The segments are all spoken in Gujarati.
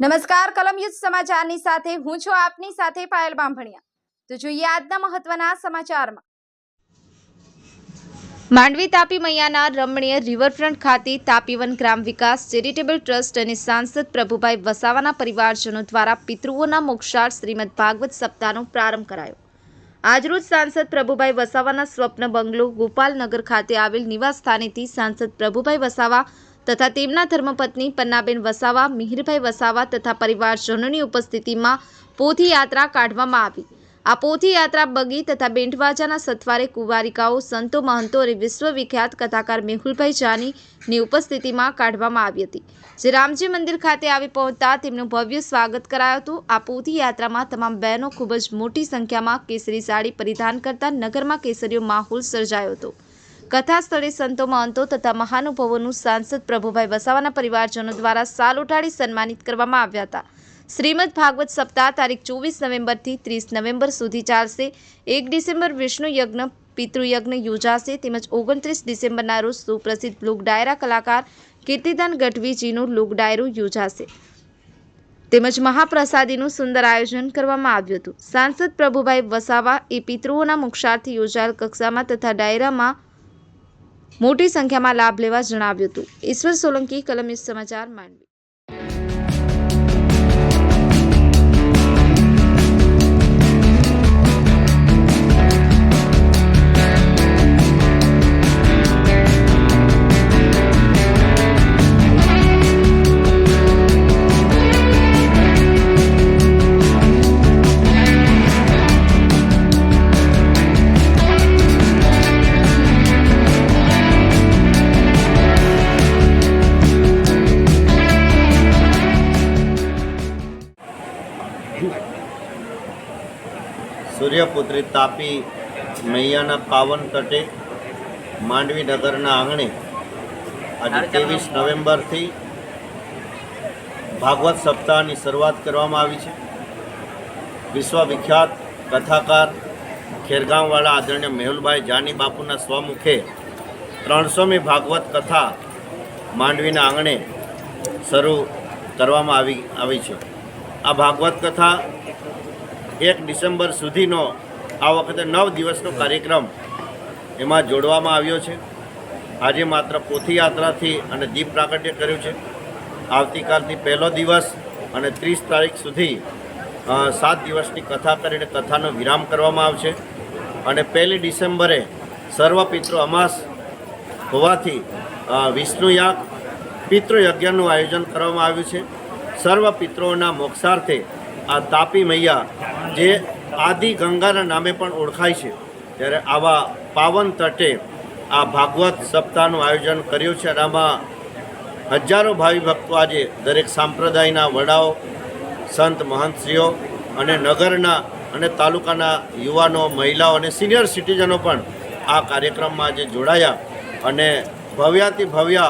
નમસ્કાર કલમયુદ્ધ સમાચારની સાથે હું છું આપની સાથે પાયલ બાંભણિયા. તો જોઈએ આજના મહત્વના સમાચારમાં. માંડવી તાપી મૈયાના રમણીય રિવરફ્રન્ટ ખાતે તાપીવન ગ્રામ વિકાસ ચેરિટેબલ ટ્રસ્ટ અને સાંસદ પ્રભુભાઈ વસાવાના પરિવારજનો દ્વારા પિતૃઓના મોક્ષાર્થ શ્રીમદ ભાગવત સપ્તાહનો પ્રારંભ કરાયો. આજરોજ સાંસદ પ્રભુભાઈ વસાવાના સ્વપ્ન બંગલો ગોપાલનગર ખાતે આવેલ નિવાસ સ્થાનેથી સાંસદ પ્રભુભાઈ વસાવા તથા તેમના ધર્મપત્ની પન્નાબેન વસાવા, મિહિરભાઈ વસાવા તથા પરિવારજનોની ઉપસ્થિતિમાં પોથી યાત્રા કાઢવામાં આવી. આ પોથી યાત્રા બગી તથા બેંટવાજાના સથવારે કુંવારિકાઓ, સંતો મહંતો અને વિશ્વવિખ્યાત કથાકાર મેહુલભાઈ જાનીની ઉપસ્થિતિમાં કાઢવામાં આવી હતી. જે રામજી મંદિર ખાતે આવી પહોંચતા તેમનું ભવ્ય સ્વાગત કરાયું હતું. આ પોથી યાત્રામાં તમામ બહેનો ખૂબ જ મોટી સંખ્યામાં કેસરી સાડી પરિધાન કરતા નગરમાં કેસરીયો માહોલ સર્જાયો હતો. કથા સ્થળે સંતો મહંતો તથા મહાનુભાવોનું સાંસદ પ્રભુભાઈ વસાવાના પરિવારજનો દ્વારા સાલ ઉઠાડી સન્માનિત કરવામાં આવ્યા હતા. શ્રીમદ ભાગવત સપ્તાહ તારીખ ચોવીસ નવેમ્બરથી ત્રીસ નવેમ્બર સુધી ચાલશે. એક ડિસેમ્બર વિષ્ણુ યજ્ઞ પિતૃયજ્ઞ યોજાશે તેમજ ઓગણત્રીસ ડિસેમ્બરના રોજ સુપ્રસિદ્ધ લોક ડાયરા કલાકાર કીર્તિદાન ગઢવીજીનું લોક ડાયરું યોજાશે. તેમજ મહાપ્રસાદીનું સુંદર આયોજન કરવામાં આવ્યું હતું. સાંસદ પ્રભુભાઈ વસાવા એ પિતૃઓના મોક્ષાર્થી યોજાયેલ કક્ષામાં તથા ડાયરામાં મોટી સંખ્યામાં લાભ લેવા જણાવ્યું હતું. ઈશ્વર સોલંકી કલમિત સમાચાર માંડવી. સૂર્યપુત્રી તાપી મૈયાના પાવન તટે માંડવી નગરના આંગણે આજે ત્રેવીસ નવેમ્બરથી ભાગવત સપ્તાહની શરૂઆત કરવામાં આવી છે. વિશ્વવિખ્યાત કથાકાર ખેરગામવાળા આદરણીય મેહુલભાઈ જાની બાપુના સ્વમુખે ત્રણસોમી ભાગવત કથા માંડવીના આંગણે શરૂ કરવામાં આવી આવી છે. આ ભાગવત કથા એક ડિસેમ્બર સુધીનો આ વખતે નવ દિવસનો કાર્યક્રમ એમાં જોડવામાં આવ્યો છે. આજે માત્ર પોથીયાત્રાથી અને દીપ પ્રાગટ્ય કર્યું છે. આવતીકાલથી પહેલો દિવસ અને ત્રીસ તારીખ સુધી સાત દિવસની કથા કરીને કથાનો વિરામ કરવામાં આવશે. અને પહેલી ડિસેમ્બરે સર્વ પિતૃ અમાસ હોવાથી વિષ્ણુ વિષ્ણુયાગ પિતૃયજ્ઞનું આયોજન કરવામાં આવ્યું છે. સર્વ પિતૃઓના મોક્ષાર્થે આ તાપી મૈયા, જે આદિ ગંગાના નામે પણ ઓળખાય છે, ત્યારે આવા પાવન તટે આ ભાગવત સપ્તાહનું આયોજન કર્યું છે અને આમાં હજારો ભાવિ ભક્તો આજે દરેક સાંપ્રદાયના વડાઓ, સંત મહંતશ્રીઓ અને નગરના અને તાલુકાના યુવાનો, મહિલાઓ અને સિનિયર સિટીઝનો પણ આ કાર્યક્રમમાં આજે જોડાયા અને ભવ્યાતિ ભવ્ય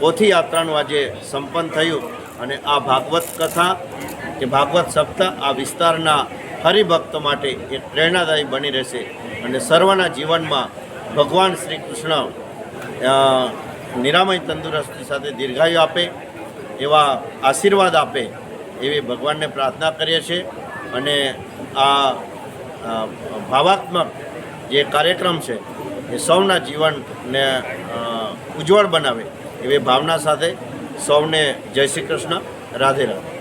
પોથી યાત્રાનું આજે સંપન્ન થયું. અને આ ભાગવત કથા કે ભાગવત સપ્તાહ આ વિસ્તારના હરિભક્તો માટે એક પ્રેરણાદાયી બની રહેશે અને સર્વના જીવનમાં ભગવાન શ્રી કૃષ્ણ નિરામય તંદુરસ્તી સાથે દીર્ઘાયુ આપે, એવા આશીર્વાદ આપે એવી ભગવાનને પ્રાર્થના કરીએ છીએ. અને આ ભાવાત્મક જે કાર્યક્રમ છે એ સૌના જીવનને ઉજ્જવળ બનાવે એવી ભાવના સાથે સૌને જય શ્રી કૃષ્ણ રાધે રાધે.